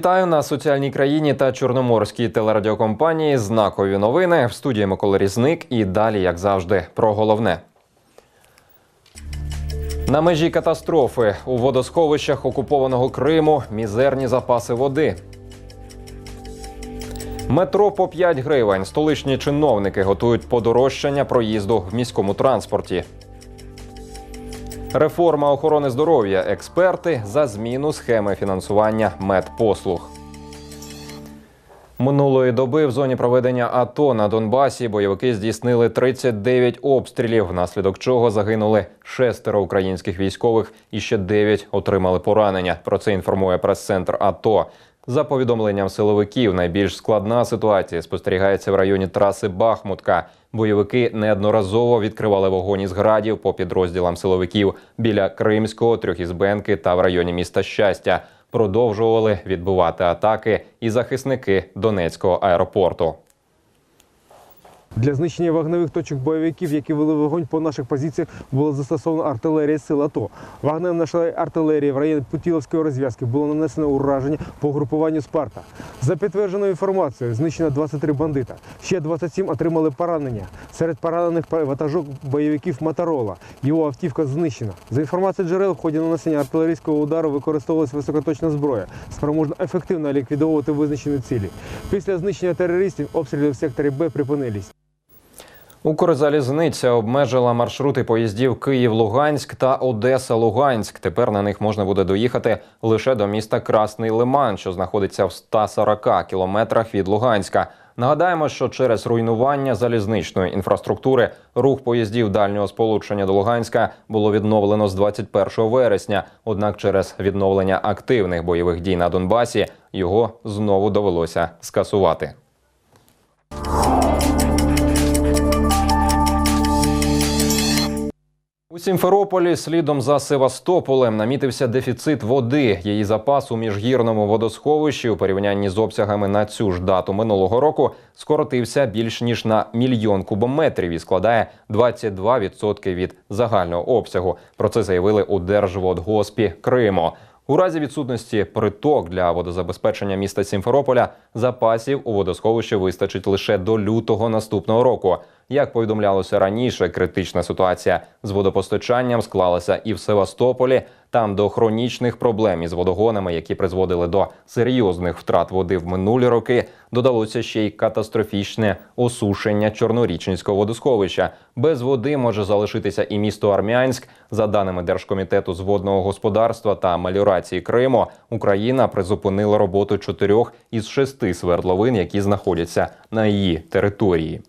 Вітаю на соціальній країні та чорноморській телерадіокомпанії. Знакові новини в студії Микола Різник. І далі, як завжди, про головне. На межі катастрофи у водосховищах окупованого Криму мізерні запаси води. Метро по 5 гривень. Столичні чиновники готують подорожчання проїзду в міському транспорті. Реформа охорони здоров'я. Експерти за зміну схеми фінансування медпослуг. Минулої доби в зоні проведення АТО на Донбасі бойовики здійснили 39 обстрілів, внаслідок чого загинули шестеро українських військових і ще 9 отримали поранення. Про це інформує прес-центр АТО. За повідомленням силовиків, найбільш складна ситуація спостерігається в районі траси Бахмутка. Бойовики неодноразово відкривали вогонь із градів по підрозділам силовиків біля Кримського, Трьохізбенки та в районі міста Щастя. Продовжували відбувати атаки і захисники Донецького аеропорту. Для знищення вогневих точок бойовиків, які вели вогонь по наших позиціях, було застосовано артилерія сил АТО. Вогнем нашої артилерії в районі Путіловської розв'язки було нанесено ураження по групуванню Спарта. За підтвердженою інформацією, знищено 23 бандита. Ще 27 отримали поранення. Серед поранених ватажок бойовиків Моторола. Його автівка знищена. За інформацією джерел, в ході нанесення артилерійського удару використовувалася високоточна зброя, спроможна ефективно ліквідовувати визначені цілі. Після знищення терористів обстріли в секторі Б припинились. Укрзалізниця обмежила маршрути поїздів Київ-Луганськ та Одеса-Луганськ. Тепер на них можна буде доїхати лише до міста Красний Лиман, що знаходиться в 140 кілометрах від Луганська. Нагадаємо, що через руйнування залізничної інфраструктури рух поїздів дальнього сполучення до Луганська було відновлено з 21 вересня. Однак, через відновлення активних бойових дій на Донбасі його знову довелося скасувати. Сімферополі слідом за Севастополем намітився дефіцит води. Її запас у міжгірному водосховищі у порівнянні з обсягами на цю ж дату минулого року скоротився більш ніж на мільйон кубометрів і складає 22% від загального обсягу. Про це заявили у Держводгоспі Криму. У разі відсутності приток для водозабезпечення міста Сімферополя запасів у водосховищі вистачить лише до лютого наступного року. Як повідомлялося раніше, критична ситуація з водопостачанням склалася і в Севастополі. Там до хронічних проблем із водогонами, які призводили до серйозних втрат води в минулі роки, додалося ще й катастрофічне осушення Чорнорічнського водосховища. Без води може залишитися і місто Армянськ. За даними Держкомітету з водного господарства та меліорації Криму, Україна призупинила роботу чотирьох із шести свердловин, які знаходяться на її території.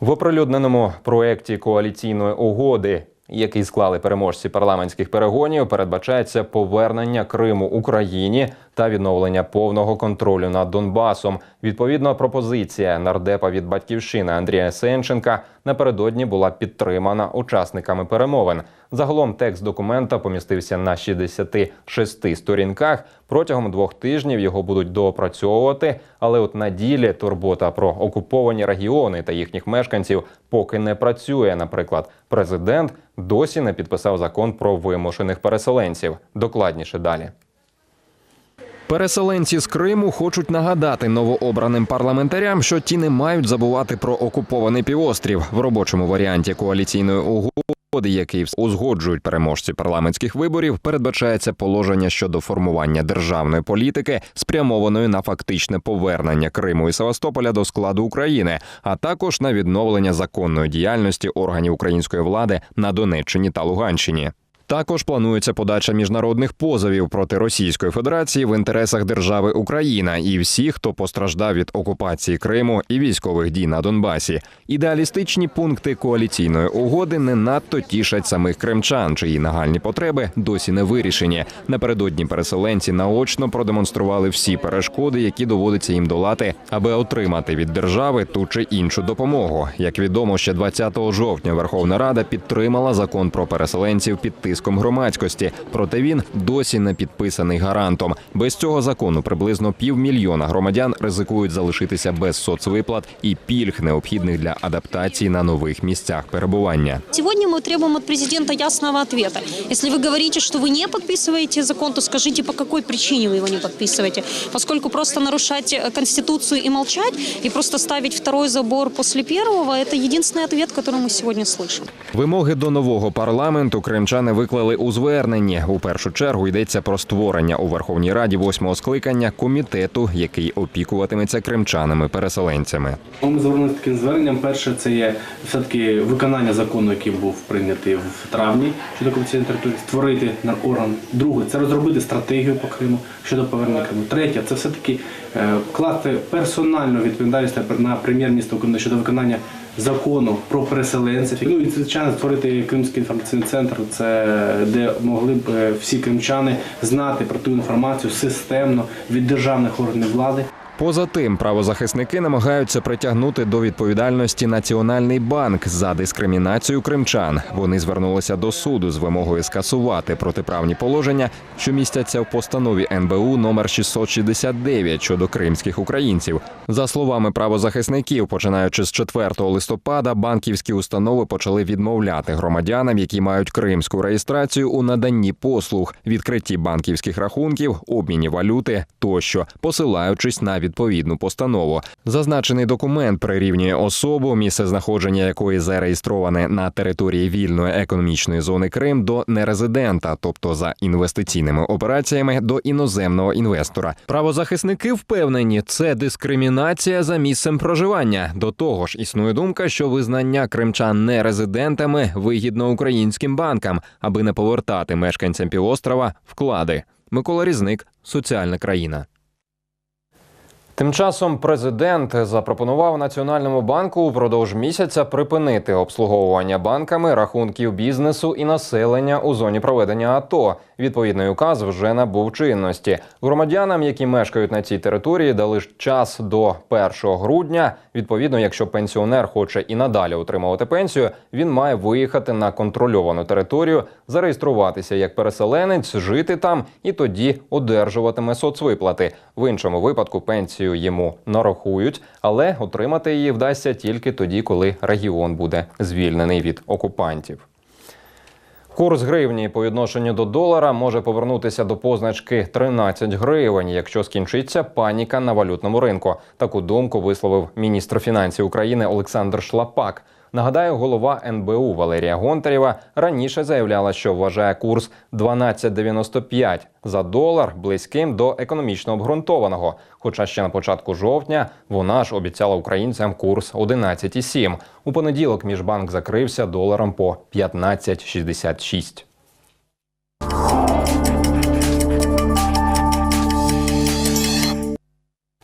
В оприлюдненому проєкті коаліційної угоди, який склали переможці парламентських перегонів, передбачається повернення Криму Україні та відновлення повного контролю над Донбасом. Відповідно, пропозиція нардепа від батьківщини Андрія Сенченка напередодні була підтримана учасниками перемовин. Загалом текст документа помістився на 66 сторінках. Протягом двох тижнів його будуть доопрацьовувати. Але от на ділі турбота про окуповані регіони та їхніх мешканців поки не працює. Наприклад, президент досі не підписав закон про вимушених переселенців. Докладніше далі. Переселенці з Криму хочуть нагадати новообраним парламентарям, що ті не мають забувати про окупований півострів в робочому варіанті коаліційної угоди, який узгоджують переможці парламентських виборів. Передбачається положення щодо формування державної політики, спрямованої на фактичне повернення Криму і Севастополя до складу України, а також на відновлення законної діяльності органів української влади на Донеччині та Луганщині. Також планується подача міжнародних позовів проти Російської Федерації в інтересах держави Україна і всіх, хто постраждав від окупації Криму і військових дій на Донбасі. Ідеалістичні пункти коаліційної угоди не надто тішать самих кримчан, чиї нагальні потреби досі не вирішені. Напередодні переселенці наочно продемонстрували всі перешкоди, які доводиться їм долати, аби отримати від держави ту чи іншу допомогу. Як відомо, ще 20 жовтня Верховна Рада підтримала закон про переселенців під тиском тиском громадськості. Проте він досі не підписаний гарантом. Без цього закону приблизно півмільйона громадян ризикують залишитися без соцвиплат і пільг, необхідних для адаптації на нових місцях перебування. Сегодня мы требуем от президента ясного ответа. Если вы говорите, что вы не подписываете закон, то скажите, по какой причине вы его не подписываете. Поскольку просто нарушать э, Конституцию и молчать, и просто ставить второй забор после первого, это единственный ответ, который мы сегодня слышим. Вимоги до нового парламенту кримчани виклали у зверненні. У першу чергу йдеться про створення у Верховній Раді восьмого скликання комітету, який опікуватиметься кримчанами-переселенцями. Ми звернулися таким зверненням. Перше, це є все-таки виконання закону, який був прийнятий в травні щодо окупаційної території, створити орган. Друге, це розробити стратегію по Криму щодо повернення Криму. Третє, це все-таки е, класти персональну відповідальність на прем'єр-міністра України щодо виконання закону про переселенців. Ну і звичайно створити Кримський інформаційний центр, це де могли б е, всі кримчани знати про ту інформацію системно від державних органів влади. Поза тим, правозахисники намагаються притягнути до відповідальності Національний банк за дискримінацію кримчан. Вони звернулися до суду з вимогою скасувати протиправні положення, що містяться в постанові НБУ номер 669 щодо кримських українців. За словами правозахисників, починаючи з 4 листопада, банківські установи почали відмовляти громадянам, які мають кримську реєстрацію у наданні послуг, відкритті банківських рахунків, обміні валюти тощо, посилаючись на відповідну постанову. Зазначений документ прирівнює особу, місце знаходження якої зареєстроване на території вільної економічної зони Крим до нерезидента, тобто за інвестиційними операціями до іноземного інвестора. Правозахисники впевнені, це дискримінація за місцем проживання. До того ж, існує думка, що визнання кримчан нерезидентами вигідно українським банкам, аби не повертати мешканцям півострова вклади. Микола Різник, соціальна країна. Тим часом президент запропонував Національному банку упродовж місяця припинити обслуговування банками рахунків бізнесу і населення у зоні проведення АТО. Відповідний указ вже набув чинності. Громадянам, які мешкають на цій території, дали час до 1 грудня. Відповідно, якщо пенсіонер хоче і надалі отримувати пенсію, він має виїхати на контрольовану територію, зареєструватися як переселенець, жити там і тоді одержуватиме соцвиплати. В іншому випадку пенсію йому нарахують, але отримати її вдасться тільки тоді, коли регіон буде звільнений від окупантів. Курс гривні по відношенню до долара може повернутися до позначки 13 гривень, якщо скінчиться паніка на валютному ринку. Таку думку висловив міністр фінансів України Олександр Шлапак. Нагадаю, голова НБУ Валерія Гонтарєва раніше заявляла, що вважає курс 12,95 за долар близьким до економічно обґрунтованого. Хоча ще на початку жовтня вона ж обіцяла українцям курс 11,7. У понеділок міжбанк закрився доларом по 15,66.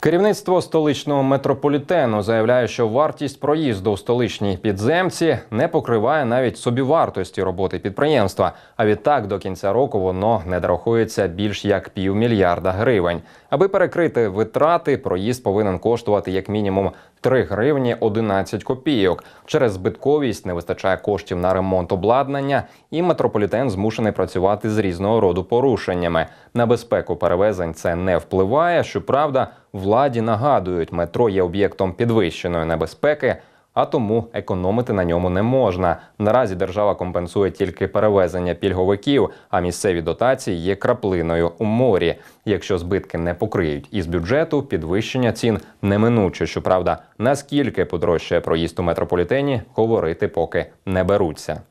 Керівництво столичного метрополітену заявляє, що вартість проїзду у столичній підземці не покриває навіть собівартості роботи підприємства. А відтак до кінця року воно не дорахується більш як півмільярда гривень. Аби перекрити витрати, проїзд повинен коштувати як мінімум 3 гривні 11 копійок. Через збитковість не вистачає коштів на ремонт обладнання, і метрополітен змушений працювати з різного роду порушеннями. На безпеку перевезень це не впливає. Щоправда, владі нагадують, метро є об'єктом підвищеної небезпеки. А тому економити на ньому не можна. Наразі держава компенсує тільки перевезення пільговиків, а місцеві дотації є краплиною у морі. Якщо збитки не покриють із бюджету, підвищення цін неминуче. Щоправда, наскільки подорожчає проїзд у метрополітені, говорити поки не беруться.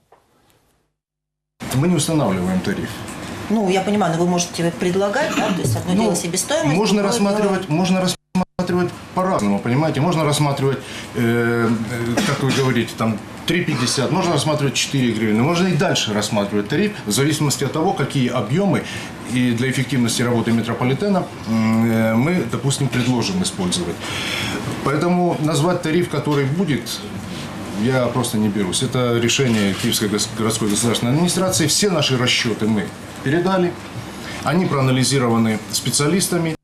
Мы не устанавливаем тариф. Ну, я понимаю, но вы можете предлагать, да, то есть одно Ну, дело себестоимость. Можно рассматривать, можно рассматривать по-разному, понимаете? Можно рассматривать, э, э, как вы говорите, там 3,50, можно рассматривать 4 гривны, можно и дальше рассматривать тариф в зависимости от того, какие объемы и для эффективности работы метрополитена э, мы, допустим, предложим использовать. Поэтому назвать тариф, который будет, я просто не берусь. Это решение Киевской городской государственной администрации. Все наши расчеты мы передали. Они проанализированы специалистами.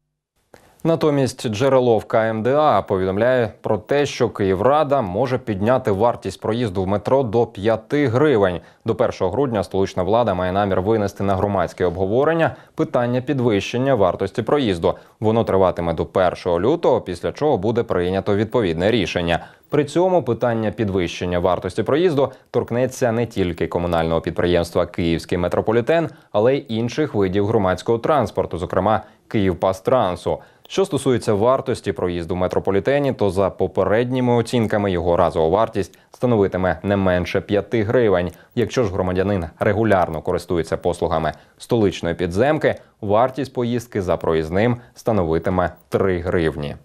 Натомість джерело в КМДА повідомляє про те, що Київрада може підняти вартість проїзду в метро до 5 гривень. До 1 грудня столична влада має намір винести на громадське обговорення питання підвищення вартості проїзду. Воно триватиме до 1 лютого, після чого буде прийнято відповідне рішення. При цьому питання підвищення вартості проїзду торкнеться не тільки комунального підприємства Київський метрополітен, але й інших видів громадського транспорту, зокрема Київпастрансу. Що стосується вартості проїзду в метрополітені, то за попередніми оцінками його разова вартість становитиме не менше 5 гривень. Якщо ж громадянин регулярно користується послугами столичної підземки, вартість поїздки за проїзним становитиме 3 гривні.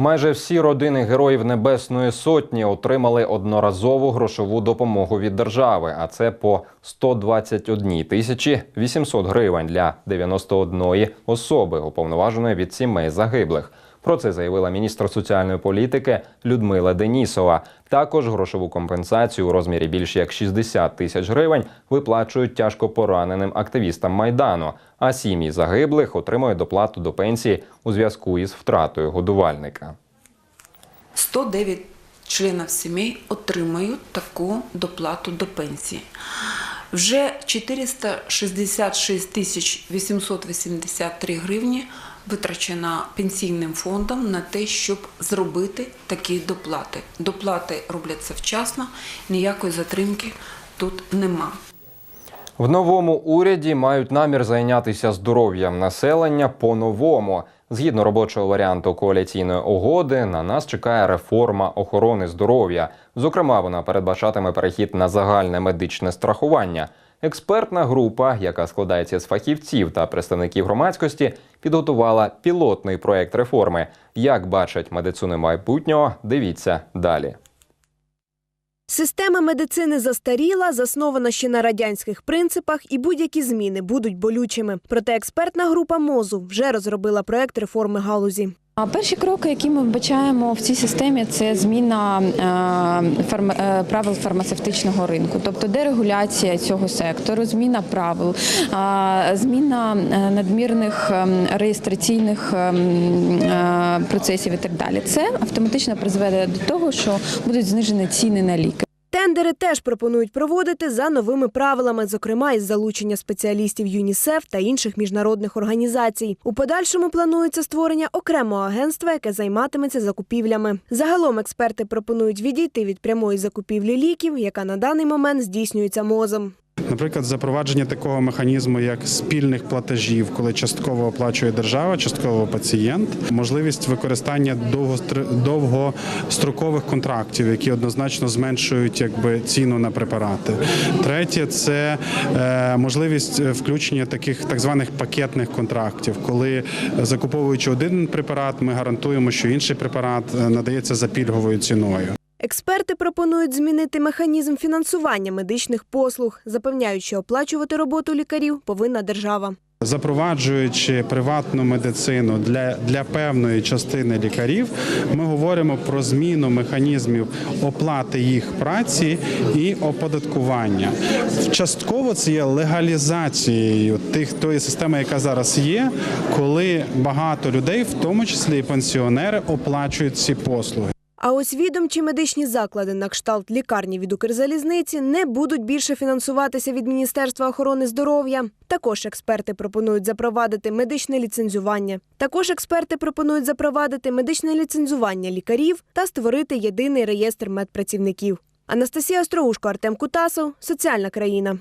Майже всі родини героїв Небесної Сотні отримали одноразову грошову допомогу від держави, а це по 121 тисячі 800 гривень для 91 особи, уповноваженої від сімей загиблих. Про це заявила міністр соціальної політики Людмила Денісова. Також грошову компенсацію у розмірі більш як 60 тисяч гривень виплачують тяжко пораненим активістам майдану. А сім'ї загиблих отримують доплату до пенсії у зв'язку із втратою годувальника. 109 членів сімей отримають таку доплату до пенсії. Вже 466 тисяч 883 гривні витрачено пенсійним фондом на те, щоб зробити такі доплати. Доплати робляться вчасно, ніякої затримки тут нема. В новому уряді мають намір зайнятися здоров'ям населення по-новому. Згідно робочого варіанту коаліційної угоди, на нас чекає реформа охорони здоров'я. Зокрема, вона передбачатиме перехід на загальне медичне страхування. Експертна група, яка складається з фахівців та представників громадськості, підготувала пілотний проект реформи. Як бачать медицину майбутнього, дивіться далі. Система медицини застаріла, заснована ще на радянських принципах, і будь-які зміни будуть болючими. Проте експертна група МОЗу вже розробила проект реформи галузі. Перші кроки, які ми вбачаємо в цій системі, це зміна е, е, правил фармацевтичного ринку, тобто дерегуляція цього сектору, зміна правил, зміна е, надмірних реєстраційних процесів і так далі. Це автоматично призведе до того, що будуть знижені ціни на ліки. Тендери теж пропонують проводити за новими правилами, зокрема із залучення спеціалістів ЮНІСЕФ та інших міжнародних організацій. У подальшому планується створення окремого агентства, яке займатиметься закупівлями. Загалом експерти пропонують відійти від прямої закупівлі ліків, яка на даний момент здійснюється мозом. Наприклад, запровадження такого механізму, як спільних платежів, коли частково оплачує держава, частково пацієнт, можливість використання довгостр- довгострокових контрактів, які однозначно зменшують якби ціну на препарати. Третє це е, можливість е, включення таких так званих пакетних контрактів, коли е, закуповуючи один препарат, ми гарантуємо, що інший препарат надається за пільговою ціною. Експерти пропонують змінити механізм фінансування медичних послуг, запевняють, що оплачувати роботу лікарів повинна держава. Запроваджуючи приватну медицину для, для певної частини лікарів, ми говоримо про зміну механізмів оплати їх праці і оподаткування. Частково це є легалізацією тих тої системи, яка зараз є, коли багато людей, в тому числі і пенсіонери, оплачують ці послуги. А ось відомчі медичні заклади на кшталт лікарні від Укрзалізниці не будуть більше фінансуватися від Міністерства охорони здоров'я. Також експерти пропонують запровадити медичне ліцензування. Також експерти пропонують запровадити медичне ліцензування лікарів та створити єдиний реєстр медпрацівників. Анастасія Остроушко, Артем Кутасов, Соціальна країна.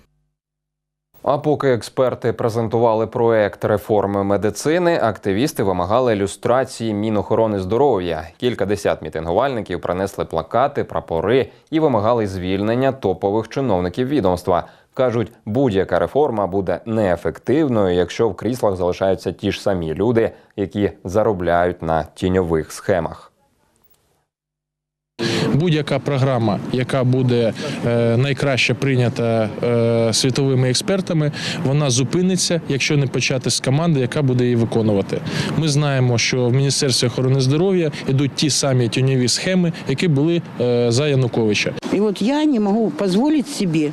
А поки експерти презентували проект реформи медицини, активісти вимагали люстрації Мінохорони здоров'я. Кілька десят мітингувальників принесли плакати, прапори і вимагали звільнення топових чиновників відомства. Кажуть, будь-яка реформа буде неефективною, якщо в кріслах залишаються ті ж самі люди, які заробляють на тіньових схемах. Будь-яка програма, яка буде е, найкраще прийнята е, світовими експертами, вона зупиниться, якщо не почати з команди, яка буде її виконувати. Ми знаємо, що в Міністерстві охорони здоров'я йдуть ті самі тіньові схеми, які були е, за Януковича. И вот я не могу позволить себе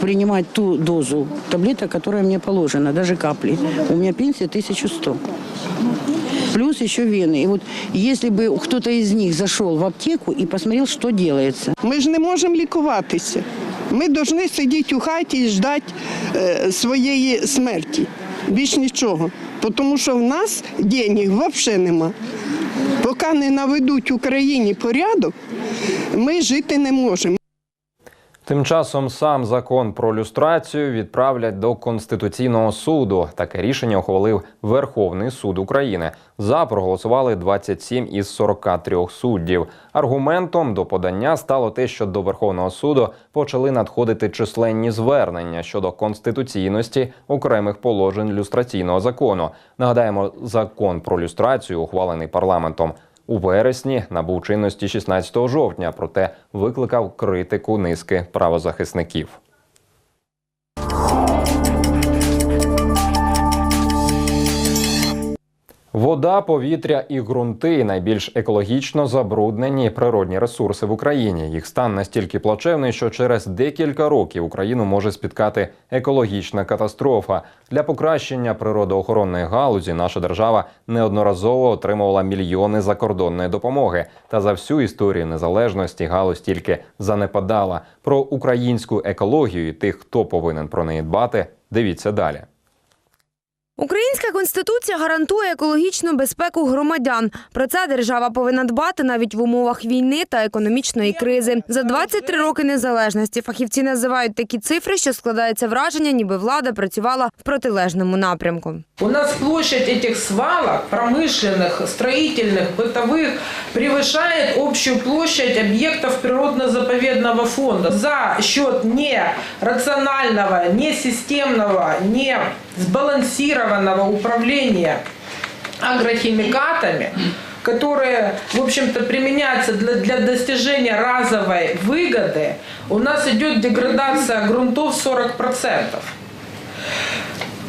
принимать ту дозу таблеток, которая мне положена, даже капли. У меня пенсия 1100. Плюс еще вены. И вот если бы кто-то из них зашел в аптеку и посмотрел, что делается. Ми ж не можемо лікуватися. Ми повинні сидіти у хаті і ждати е, своєї смерті. Більш нічого. Тому що в нас денег взагалі нема. Поки не наведуть в Україні порядок, ми жити не можемо. Тим часом сам закон про люстрацію відправлять до Конституційного суду. Таке рішення ухвалив Верховний суд України. За проголосували 27 із 43 суддів. Аргументом до подання стало те, що до Верховного суду почали надходити численні звернення щодо конституційності окремих положень люстраційного закону. Нагадаємо, закон про люстрацію, ухвалений парламентом у вересні набув чинності 16 жовтня, проте викликав критику низки правозахисників. Вода, повітря і ґрунти найбільш екологічно забруднені природні ресурси в Україні. Їх стан настільки плачевний, що через декілька років Україну може спіткати екологічна катастрофа. Для покращення природоохоронної галузі наша держава неодноразово отримувала мільйони закордонної допомоги. Та за всю історію незалежності галузь тільки занепадала. Про українську екологію і тих, хто повинен про неї дбати. Дивіться далі. Українська конституція гарантує екологічну безпеку громадян. Про це держава повинна дбати навіть в умовах війни та економічної кризи. За 23 роки незалежності фахівці називають такі цифри, що складається враження, ніби влада працювала в протилежному напрямку. У нас площадь этих свалок, промышленных, строительных, бытовых, превышает общую площадь объектов природно-заповедного фонда. За счет нерационального, несистемного, не сбалансированного управления агрохимикатами, которые, в общем-то, применяются для, для достижения разовой выгоды, у нас идет деградация грунтов 40%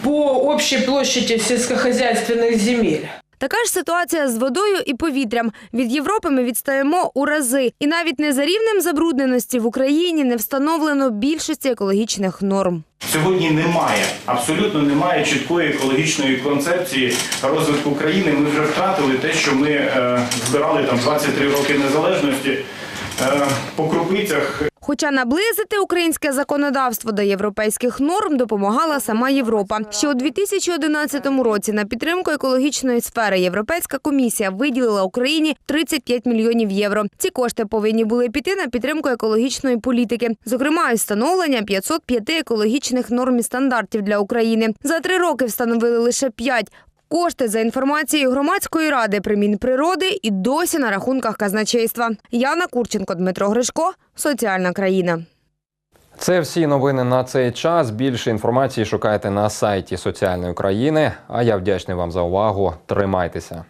по общей площади сельскохозяйственных земель. Така ж ситуація з водою і повітрям. Від Європи ми відстаємо у рази. І навіть не за рівнем забрудненості в Україні не встановлено більшості екологічних норм. Сьогодні немає, абсолютно немає чіткої екологічної концепції розвитку країни. Ми вже втратили те, що ми е, збирали там 23 роки незалежності е, по крупицях. Хоча наблизити українське законодавство до європейських норм допомагала сама Європа. Ще у 2011 році на підтримку екологічної сфери Європейська комісія виділила Україні 35 мільйонів євро. Ці кошти повинні були піти на підтримку екологічної політики, зокрема і встановлення 505 екологічних норм і стандартів для України. За три роки встановили лише 5. Кошти за інформацією громадської ради при Мінприроди і досі на рахунках казначейства. Яна Курченко, Дмитро Гришко, соціальна країна. Це всі новини на цей час. Більше інформації шукайте на сайті соціальної країни. А я вдячний вам за увагу. Тримайтеся.